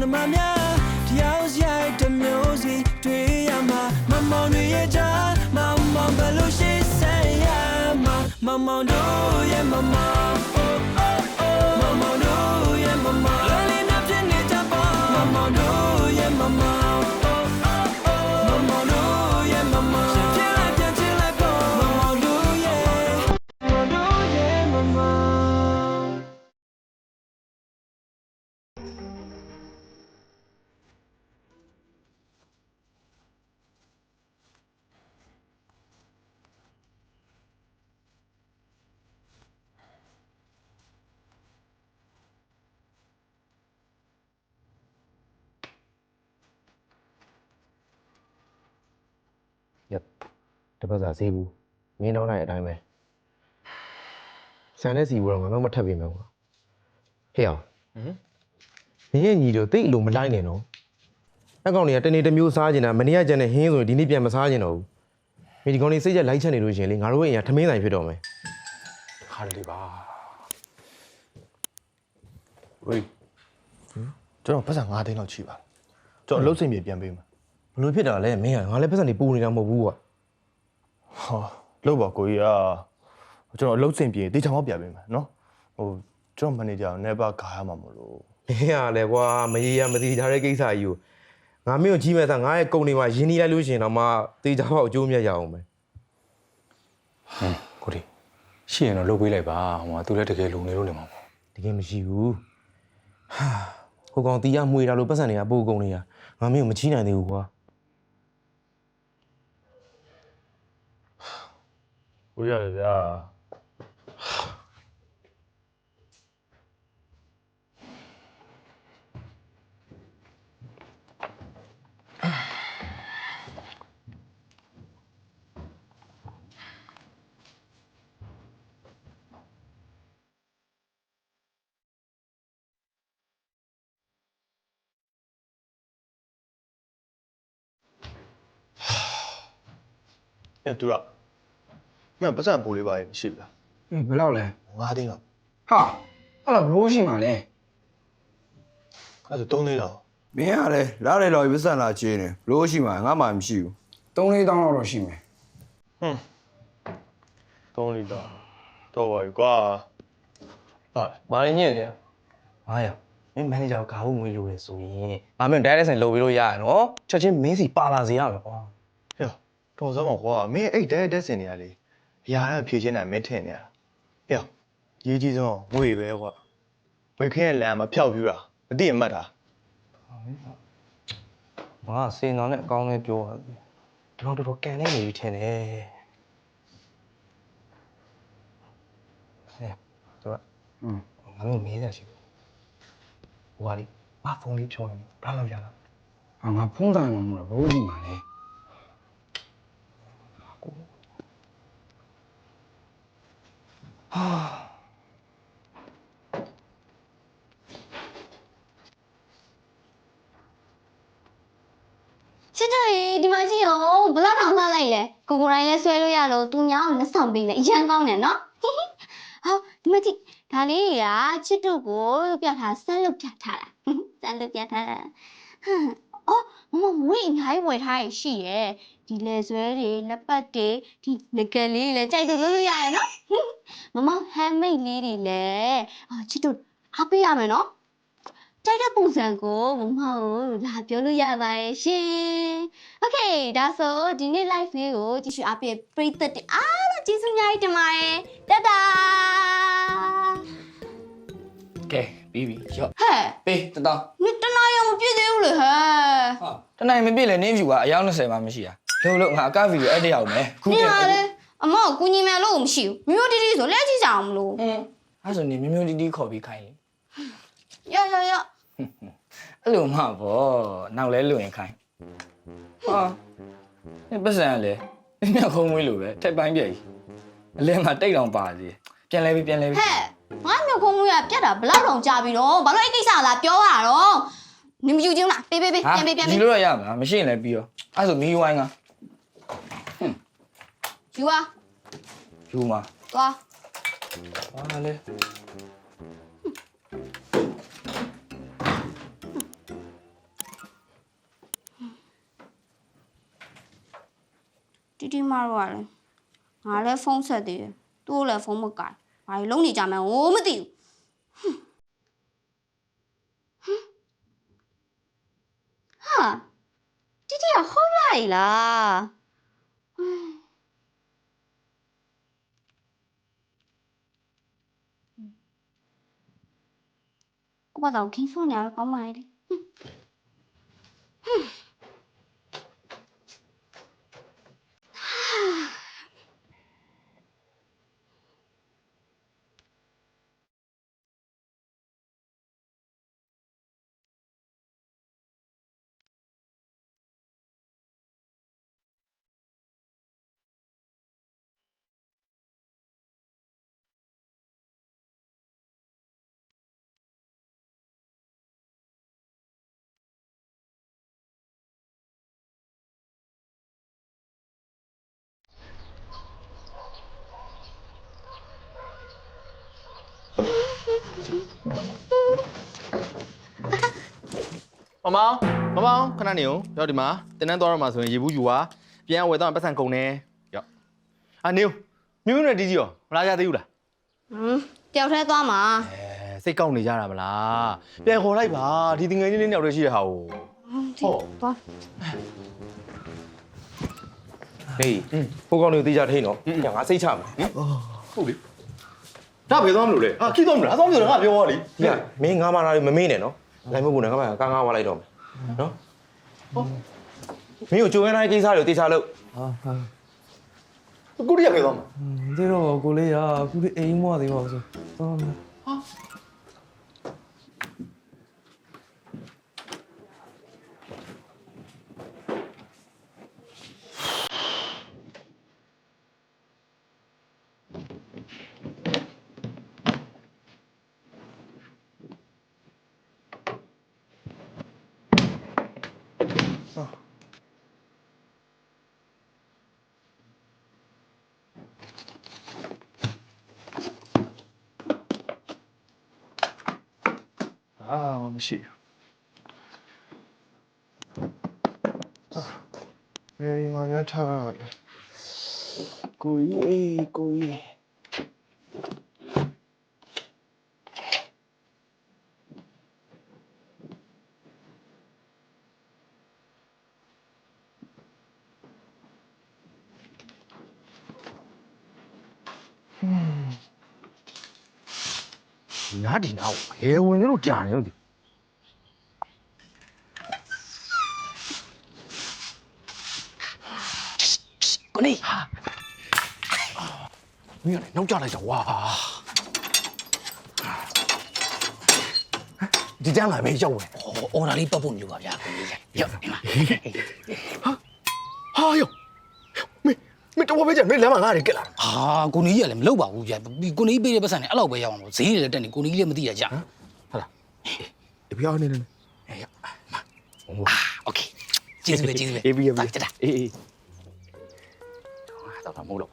နှမများတယောက်ရိုက်တစ်မျိုးစီတွေ့ရမှာမမောင်တွေရဲ့ကြား mama belushi saya ma mama no ye mama oh oh oh mama no ye mama lolina pye ne ta pa mama no ye mama ရတပတ်စာဈေးဘူးမင်းတော့လိုက်အတိုင်းပဲဆန်တဲ့စီဘူးတော့ငါမှမထပ်ပြင်မယ်ကွာဟေ့အောင်ဟမ်မင်းရဲ့ညီတို့တိတ်အလိုမလိုက်နဲ့နော်အကောင်တွေကတနေ့တစ်မျိုးစားကျင်တာမနေ့ကကျန်တဲ့ဟင်းဆိုရင်ဒီနေ့ပြန်မစားကျင်တော့ဘူးမင်းဒီကောင်တွေစိတ်ချက်လိုက်ချက်နေလို့ရှရင်လေငါတို့ရဲ့အိမ်ကထမင်းဆိုင်ဖြစ်တော့မယ်ခါလေးပါဝေးကျွန်တော်ပတ်စံ9သိန်းလောက်ချိပါကျွန်တော်အလုပ်စင်ပြေပြန်ပေးမှာ ဘလို့ဖြစ်တာလဲမင်းကငါလည်းပတ်စံတွေပူနေတာမဟုတ်ဘူးကွာဟာလို့ပါကိုကြီးอ่ะကျွန်တော်အလုပ်စင်ပြေတေချာမောက်ပြပေးမယ်နော်ဟိုကျွန်တော်မန်နေဂျာကို never ခါရမှာမလို့မင်းကလည်းကွာမရေရမသိထားတဲ့ကိစ္စကြီးကိုငါမင်းကိုကြီးမဲ့သားငါရဲ့ကုံတွေမှာရင်းနှီးလိုက်လို့ရှိရင်တော့မှတေချာပေါက်အကျိုးအမြတ်ရအောင်ပဲဟမ်ကိုကြီးရှိရင်တော့လုပ်ပေးလိုက်ပါဟိုမှာသူလည်းတကယ်လုံနေလို့နေမှာပေါ့တကယ်မရှိဘူးဟာဟိုကောင်တီးရမှွေတာလို့ပတ်စံတွေကပို့ကုန်နေတာငါမင်းကိုမကြီးနိုင်သေးဘူးကွာ ကိုကြီးရတယ်ဗျာအဲ့တူရ မင်းပတ်စံပိုးလေးပါရင်ရှိပြီလားဟင်းဘယ်လောက်လဲ9သိန်းလောက်ဟာအဲ့တော့ဘလို့ရှိမှာလဲအဲ့ဒါ3သိန်းလောက်မင်းကလည်းလာတယ်တော့ပတ်စံလာချင်းနေဘလို့ရှိမှာငါမှမရှိဘူး3လေးတောင်းလောက်တော့ရှိမယ်3လီတာတော့ပါပြီကွာဟာဘာလဲညင်လဲ900မင်းမန်နေဂျာကိုဂါဟုငွေလိုရဆိုရင်ဘာမှမတိုက်ရိုက်ဆိုင်လုပ်ပြီးလို့ရရနော်ချက်ချင်းမင်းစီပါလာစေရမယ်ကွာဟဲ့တော်စမ်းပါကွာမင်းအဲ့တဲတက်စင်နေရလေ အရာကဖြည့်ချင်းတာမင်းထင်နေရတာဟဲ့ရေးကြီးဆုံးငွေပဲကွာဝေခင်းရဲ့လမ်းမဖြောက်ပြူတာမတိအမှတ်တာငါစေနောင်နဲ့အကောင်းလေးပြောတာတော့တော်တော်ကန်နေနေပြီထင်တယ်ဟဲ့တော့อืมငါတို့မေးရရှိဘူးဟိုကလေမဖုန်းလေးဖြောရင်ဘာလို့ရလားဟာငါဖုန်းဆိုင်မှာမလို့ဘလို့ရှိမှာလဲ ချစ်တော်ရေဒီမှာကြည့်အောင်ဘလောက်တော့မှလိုက်လဲကိုကိုတိုင်းလဲဆွဲလို့ရတော့သူညာကိုလက်ဆောင်ပေးလဲအရန်ကောင်းတယ်နော်ဟောဒီမှာကြည့်ဒါလေးကချစ်တို့ကိုပြထားဆန်းလုပ်ပြထားတာဆန်းလုပ်ပြထားတာဟမ် အော်မမမွေးအများကြီးဝယ်ထားရရှိရဲ့ဒီလေဆွဲတွေလက်ပတ်တွေဒီငကယ်လေးတွေလည်းကြိုက်လို့လုပ်လို့ရတယ်နော်မမဟမ်မိတ်လေးတွေလည်းအာချစ်တို့အားပေးရမယ်နော်ကြိုက်တဲ့ပုံစံကိုမမကိုလာပြောလို့ရပါရဲ့ရှင်။ Okay ဒါဆိုဒီနေ့ live လေးကိုကြည့်ရှုအားပေးပရိသတ်တွေအားလုံးကျေးဇူးအများကြီးတင်ပါတယ်။တတာကဲပြီးပြီရော့ဟဲ့ပေးတတော ဘူးလေဟဲ့ဟာတနိုင်မပြည့်လဲနင်းဖြူကအယောက်20မှမရှိတာလို့လို့ငါအကဗီဒီယိုအဲ့တယောက်မယ်ခု။နေတည်းပါလေအမေကိုကူညီမယ်လို့မရှိဘူး။မျိုးတီတီဆိုလက်ကြည့်ကြအောင်မလို့ဟင်းအဲ့ဆိုနေမျိုးမျိုးတီးတီးခေါ်ပြီးခိုင်းလေ။ရရရအဲ့လိုမှပေါ့နောက်လဲလွင်ခိုင်းဟာဒီပတ်စံလေမြတ်ခုံးမွေးလိုပဲထက်ပိုင်းပြည့်ကြီးအလဲမှာတိတ်တောင်ပါစီပြန်လဲပြီးပြန်လဲပြီးဟဲ့ငါမျိုးခုံးမှုရပြတ်တာဘလောက်တောင်ကြာပြီတော့ဘာလို့အဲ့ကိစ္စလာပြောရတော့ နေမယူချင်းလားပေးပေးပေးဟာပြန်ပေးပြန်ဒီပေးလိုတော့ရမှာမရှိရင်လည်းပြီးရောအဲ့ဆိုမီးဝိုင်းကယူပါယူမှာသွားဟာလေတီတီမတော့ရတယ်ငါလည်းဖုန်းဆက်သေးတယ်သူသူ့လည်းဖုန်းမကိုင်ဘာလို့လုံးနေကြမှန်းဟိုမသိဘူးဟွန်းဟွန်းဟာတီတီက ဟောလာရီလားဟွန်းကိုဘာတော့ခင်းဖု မမောင်မမောင်ခဏနေဦးရောက်ဒီမှာတင်းတန်းသွားတော့မှာဆိုရင်ရေဘူးယူပါပြန်ဝယ်တော့ပတ်စံကုန်နေရောက်အာနေဦးမြူးမြူးနဲ့တီးကြီးရောမလာကြသေးဘူးလားဟမ်တယောက်တည်းသွားမှာအဲစိတ်ကောက်နေကြတာမလားပြန်ခေါ်လိုက်ပါဒီတငယ်ချင်းလေးနှစ်ယောက်တည်းရှိတဲ့ဟာကိုဟုတ်သွားဟေးဟိုကောင်တွေကိုတေးကြထိန်တော့ညငါစိတ်ချမယ်ဟုတ်လေ ဒါဘယ်သွားမလို့လဲအာခိသွားမလားအဆောင်ပြောတာငါပြောပါလေညမင်းငါမလာလို့မမေးနဲ့နော်လိုက်မဖို့နဲ့ငါမကားငါဝါလိုက်တော့မယ်နော်မင်းကိုကြိုးရမ်းတဲ့ကိစ္စတွေကိုတေးချလို့ကိုရီးယားဘယ်သွားမှာဒီတော့ကိုလေးကအခုဒီအိမ်မွားသေးပါဆိုတော့မယ် အာမရှိဘူးအေးငါရထားကိုကြီးကိုကြီး ငါဒီနာကိုဘယ်ဝင်လို့ကြာနေလို့ဒီကိုနေဟာမင်းကလည်းနောက်ကျလိုက်တော့ဝါဒီကြမ်းလာပဲရောက်ဝင်အော်ဒါလေးပတ်ဖို့မျိုးပါဗျာကိုကြီးရောက်ဒီမှာဟာယောမင်း မင်းတော့ပဲကြာမင်းလမ်းမှာငါတွေကက်လာ ဟာကိုကြီးကလည်းမလုပ်ပါဘူးဗျာကိုကြီးပေးတဲ့ပတ်စံနဲ့အဲ့လောက်ပဲရောက်အောင်လို့ဈေးတွေလည်းတက်နေကိုကြီးလည်းမသိရကြ ဒီပြောင်းနေနေ โอเคကျေးဇူးပဲကျေးဇူးပဲ အေးပြီးပြီ တက်တာ အေးအေး တော့တော့မဟုတ်တော့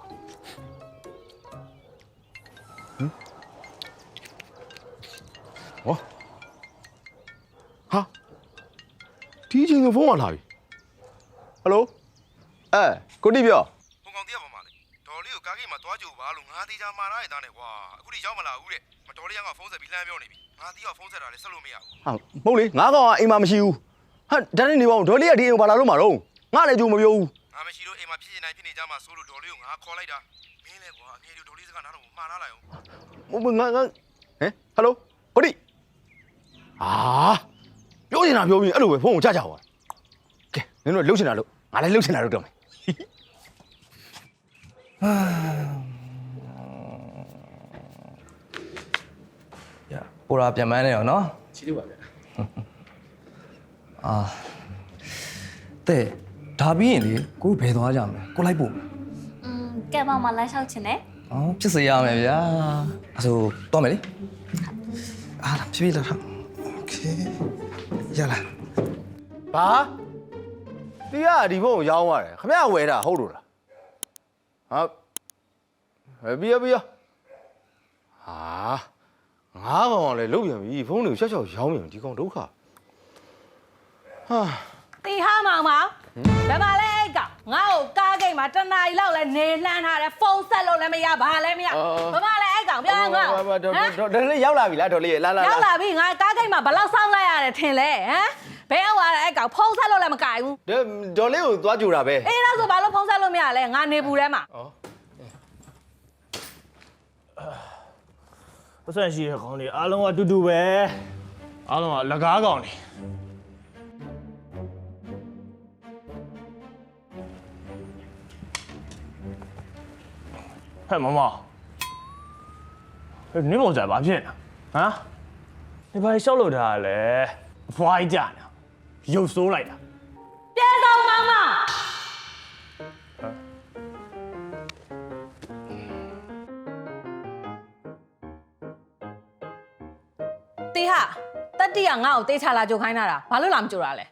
ဟာဒီအချိန်ကဖုန်းကလာပြီဟယ်လိုအဲကိုတိပြော မာထားရတဲ့သားနဲ့ကွာအခုထိရောက်မလာဘူးတဲ့မတော်လေးကဖုန်းဆက်ပြီးလှမ်းပြောနေပြီငါတီးကဖုန်းဆက်တာလည်းဆက်လို့မရဘူးဟာမဟုတ်လေငါကောင်ကအိမ်မှာမရှိဘူးဟာဒါနဲ့နေပါဦးဒေါ်လေးကဒီအိမ်ကိုဘာလာလို့မှာတော့ငါလည်းကြိုမပြောဘူးငါမရှိလို့အိမ်မှာဖြစ်နေနိုင်ဖြစ်နေကြမှာဆိုလို့ဒေါ်လေးကိုငါခေါ်လိုက်တာမင်းလည်းကွာအငယ်လေးဒေါ်လေးစကားနားတော့မှားထားလိုက်အောင်ဟိုငါငါဟမ်ဟယ်လိုကိုတိအာပြောနေတာပြောပြီးအဲ့လိုပဲဖုန်းကိုချကြပါကဲနင်တို့လှုပ်ချင်တာလို့ငါလည်းလှုပ်ချင်တာလို့တော့မယ် ရပိုရာပြန်မန်းနေအောင်နော် ချီးလို့ပါဗျာ အာတဲ့ဒါပြီးရင်လေကိုဘယ်သွားကြမလဲကိုလိုက်ပို့မယ် อืมကဲပါမလမ်းလျှောက်ချင်တယ် အော်ဖြစ်စေရမယ်ဗျာအဲဆိုတော့မယ်လေအာဖြည်းဖြည်းလာထားโอเคရလာ ဘာတီးကဒီဖုန်းကိုရောင်းရတယ်ခမရဝယ်တာဟုတ်လို့လားဟာဟဲ့ပြီးရပြီးရဟာ ငါးကောင်ကလည်းလုတ်ပြန်ပြီဖုန်းတွေကိုချက်ချက်ရောင်းပြန်ဒီကောင်ဒုက္ခဟာတီဟာမောင်မောင်ဘယ်မှာလဲအဲ့ကောင်ငါ့ကိုကားဂိတ်မှာတနားရီလောက်လဲနေလှမ်းထားတယ်ဖုန်းဆက်လို့လည်းမရဘာလည်းမရဘာမှလည်းအဲ့ကောင်ပြောငါဒေါ်ဒေါ်လေးရောက်လာပြီလားဒေါ်လေးလာလာရောက်လာပြီငါကားကိတ်မှာဘယ်လောက်စောင့်လိုက်ရတယ်ထင်လဲဟမ်ဘယ်ရောက်လာတဲ့အဲ့ကောင်ဖုန်းဆက်လို့လည်းမကြိုက်ဘူးဒေါ်လေးကိုသွားကြူတာပဲအေးတော့ဆိုဘာလို့ဖုန်းဆက်လို့မရလဲငါနေဘူးထဲမှာ ပတ်စံရှိတဲ့ခေါင်းလေးအားလုံးကအတူတူပဲအားလုံးကလကားကောင်နေဟဲ့မမဟဲ့နင်းပုံစံဘာဖြစ်နေဟမ်ဒီဘာရှောက်လို့ထားရလဲအဖွားကြီးကြာနေရုပ်ဆိုးလိုက်တာ တတ္တိကငါ့ကိုတေးချလာကြိုခိုင်းတာဘာလို့လာမကြိုတာလဲ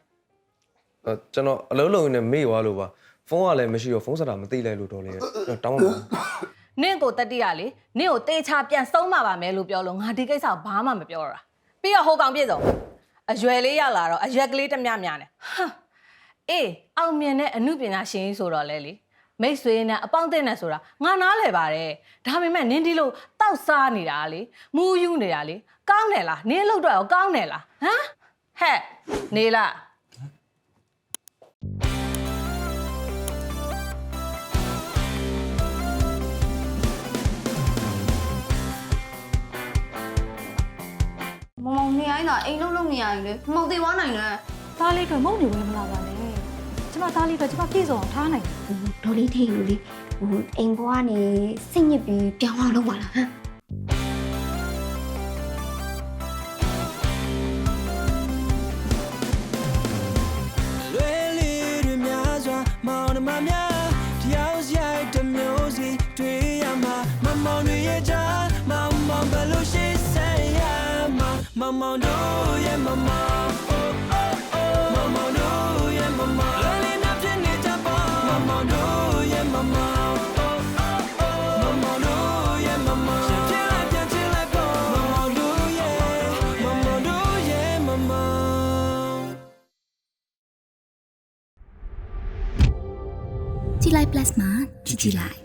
အဲ့ကျွန်တော်အလုံးလုံးနဲ့မေ့သွားလို့ပါဖုန်းကလည်းမရှိတော့ဖုန်းဆက်တာမသိလိုက်လို့တော့လေတောင်းပါနင့်ကိုတတ္တိကလေနင့်ကိုတေးချပြန်ဆုံးမှာပါမယ်လို့ပြောလို့ငါဒီကိစ္စကိုဘာမှမပြောတော့တာပြီးတော့ဟိုကောင်ပြည့်စုံအရွယ်လေးရောက်လာတော့အရွက်ကလေးတစ်မြမြနဲ့ဟမ်အေးအောင်မြင်တဲ့အမှုပညာရှင်ကြီးဆိုတော့လေလေမိတ်ဆွေနဲ့အပေါင်းအသင်းနဲ့ဆိုတာငါနားလဲပါတယ်ဒါပေမဲ့နင်းဒီလိုတောက်စားနေတာလေမူးယူနေတာလေ ကောင်းတယ်လားနင်းလို့တော့ရောကောင်းတယ်လားဟမ်ဟဲ့နေလားမမောင်နေရိုင်းတာအိမ်လုံးလုံးနေရိုင်းလေမမောင်သေးသွားနိုင်တယ်သားလေးအတွက်မုံနေဝဲမလာပါနဲ့ကျမသားလေးအတွက်ကျမပြည့်စုံအောင်ထားနိုင်တယ်ဒေါ်လေးထိတ်လို့လေဟိုအိမ်ဘွားကနေစိတ်ညစ်ပြီးပြောင်းအောင်လုပ်ပါလားဟမ် က် plus မှာကြည်ကြည်လိုက်